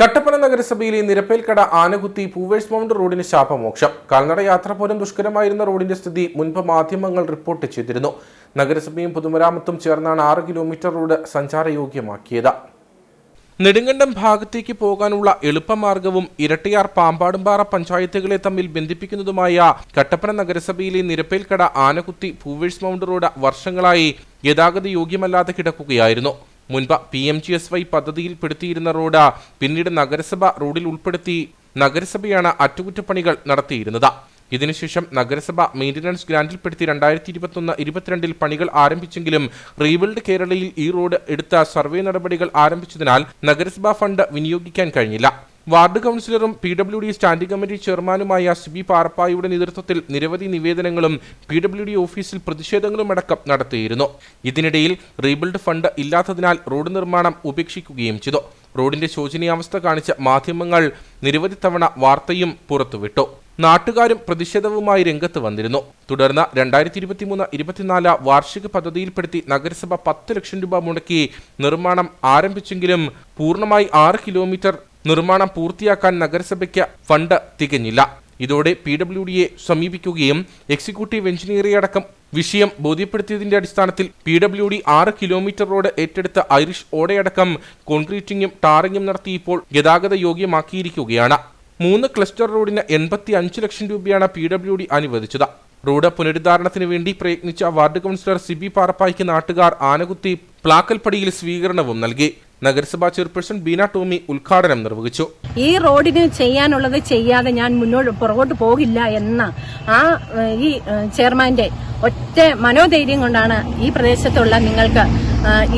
കട്ടപ്പന നഗരസഭയിലെ നിരപ്പേൽക്കട ആനകുത്തി പൂവേഴ്സ് മൗണ്ട് റോഡിന് ശാപമോക്ഷം. കാൽനട യാത്ര പോലും ദുഷ്കരമായിരുന്ന റോഡിന്റെ സ്ഥിതി മുൻപ് മാധ്യമങ്ങൾ റിപ്പോർട്ട് ചെയ്തിരുന്നു. നഗരസഭയും പൊതുമരാമത്തും ചേർന്നാണ് ആറ് കിലോമീറ്റർ റോഡ് സഞ്ചാരയോഗ്യമാക്കിയത്. നെടുങ്കണ്ടം ഭാഗത്തേക്ക് പോകാനുള്ള എളുപ്പമാർഗവും ഇരട്ടിയാർ പാമ്പാടുംപാറ പഞ്ചായത്തുകളെ തമ്മിൽ ബന്ധിപ്പിക്കുന്നതുമായ കട്ടപ്പന നഗരസഭയിലെ നിരപ്പേൽക്കട ആനകുത്തി പൂവേഴ്സ് മൗണ്ട് റോഡ് വർഷങ്ങളായി ഗതാഗത യോഗ്യമല്ലാതെ കിടക്കുകയായിരുന്നു. മുൻപ് P M G S Y പദ്ധതിയിൽപ്പെടുത്തിയിരുന്ന road പിന്നീട് നഗരസഭ റോഡിൽ ഉൾപ്പെടുത്തി നഗരസഭയാണ് അറ്റകുറ്റപ്പണികൾ നടത്തിയിരുന്നത്. ഇതിനുശേഷം നഗരസഭ മെയിന്റനൻസ് ഗ്രാൻഡിൽപ്പെടുത്തി രണ്ടായിരത്തി ഇരുപത്തൊന്ന് ഇരുപത്തിരണ്ടിൽ പണികൾ ആരംഭിച്ചെങ്കിലും റീബിൽഡ് കേരളയിൽ ഈ റോഡ് എടുത്ത സർവേ നടപടികൾ ആരംഭിച്ചതിനാൽ നഗരസഭാ ഫണ്ട് വിനിയോഗിക്കാൻ കഴിഞ്ഞില്ല. Ward കൗൺസിലറും P W D standing committee ചെയർമാനുമായ സി ബി പാറപ്പായുടെ നേതൃത്വത്തിൽ നിരവധി നിവേദനങ്ങളും പി ഡബ്ല്യു ഡി ഓഫീസിൽ പ്രതിഷേധങ്ങളും അടക്കം നടത്തിയിരുന്നു. ഇതിനിടയിൽ റീബിൽഡ് ഫണ്ട് ഇല്ലാത്തതിനാൽ റോഡ് നിർമ്മാണം ഉപേക്ഷിക്കുകയും ചെയ്തു. റോഡിന്റെ ശോചനീയാവസ്ഥ കാണിച്ച മാധ്യമങ്ങൾ നിരവധി തവണ വാർത്തയും പുറത്തുവിട്ടു. നാട്ടുകാരും പ്രതിഷേധവുമായി രംഗത്ത് വന്നിരുന്നു. തുടർന്ന് രണ്ടായിരത്തി ഇരുപത്തിമൂന്ന് ഇരുപത്തിനാല് വാർഷിക പദ്ധതിയിൽപ്പെടുത്തി നഗരസഭ പത്ത് ലക്ഷം രൂപ മുടക്കി നിർമ്മാണം ആരംഭിച്ചെങ്കിലും പൂർണമായി ആറ് കിലോമീറ്റർ നിർമ്മാണം പൂർത്തിയാക്കാൻ നഗരസഭയ്ക്ക് ഫണ്ട് തികഞ്ഞില്ല. ഇതോടെ പി ഡബ്ല്യു ഡിയെ സമീപിക്കുകയും എക്സിക്യൂട്ടീവ് എഞ്ചിനീയറെ അടക്കം വിഷയം ബോധ്യപ്പെടുത്തിയതിന്റെ അടിസ്ഥാനത്തിൽ പി ഡബ്ല്യു ഡി ആറ് കിലോമീറ്റർ റോഡ് ഏറ്റെടുത്ത ഐറിഷ് ഓടയടക്കം കോൺക്രീറ്റിംഗും ടാറിംഗും നടത്തി ഇപ്പോൾ ഗതാഗത യോഗ്യമാക്കിയിരിക്കുകയാണ്. മൂന്ന് ക്ലസ്റ്റർ റോഡിന് എൺപത്തി അഞ്ച് ലക്ഷം രൂപയാണ് പി ഡബ്ല്യു ഡി അനുവദിച്ചത്. റോഡ് പുനരുദ്ധാരണത്തിന് വേണ്ടി പ്രയത്നിച്ച വാർഡ് കൗൺസിലർ സിബി പാറപ്പായ്ക്ക് നാട്ടുകാർ ആനകുത്തി പ്ലാക്കൽപ്പടിയിൽ സ്വീകരണവും നൽകി. നഗരസഭാ ചെയർപേഴ്സൺ ബീന ടോമി ഉദ്ഘാടനം നിർവഹിച്ചു. ഈ റോഡിന് ചെയ്യാനുള്ളത് ചെയ്യാതെ ഞാൻ മുന്നോട്ട് പുറകോട്ട് പോകില്ല എന്ന ആ ഈ ചെയർമാന്റെ ഒറ്റ മനോധൈര്യം കൊണ്ടാണ് ഈ പ്രദേശത്തുള്ള നിങ്ങൾക്ക്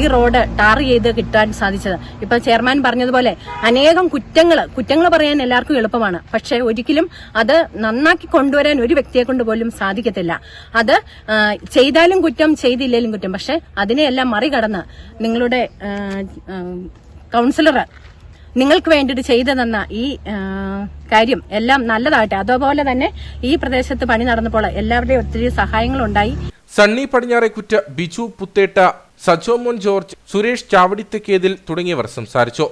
ഈ റോഡ് ടാർ ചെയ്ത് കിട്ടാൻ സാധിച്ചത്. ഇപ്പൊ ചെയർമാൻ പറഞ്ഞതുപോലെ അനേകം കുറ്റങ്ങൾ കുറ്റങ്ങൾ പറയാൻ എല്ലാവർക്കും എളുപ്പമാണ്. പക്ഷെ ഒരിക്കലും അത് നന്നാക്കി കൊണ്ടുവരാൻ ഒരു വ്യക്തിയെ കൊണ്ട് പോലും സാധിക്കത്തില്ല. അത് ചെയ്താലും കുറ്റം ചെയ്തില്ലേലും കുറ്റം. പക്ഷെ അതിനെയെല്ലാം മറികടന്ന് നിങ്ങളുടെ കൗൺസിലർ നിങ്ങൾക്ക് വേണ്ടിയിട്ട് ചെയ്തു തന്ന ഈ കാര്യം എല്ലാം നല്ലതാകട്ടെ. അതുപോലെ തന്നെ ഈ പ്രദേശത്ത് പണി നടന്നപ്പോൾ എല്ലാവരുടെയും ഒത്തിരി സഹായങ്ങളുണ്ടായി. സണ്ണി പടിഞ്ഞാറെ കുറ്റ ബിജു പുത്തേട്ട സജോമോൻ ജോർജ് സുരേഷ് ചാവടിത്തക്കേതിൽ തുടങ്ങിയവർ സംസാരിച്ചു.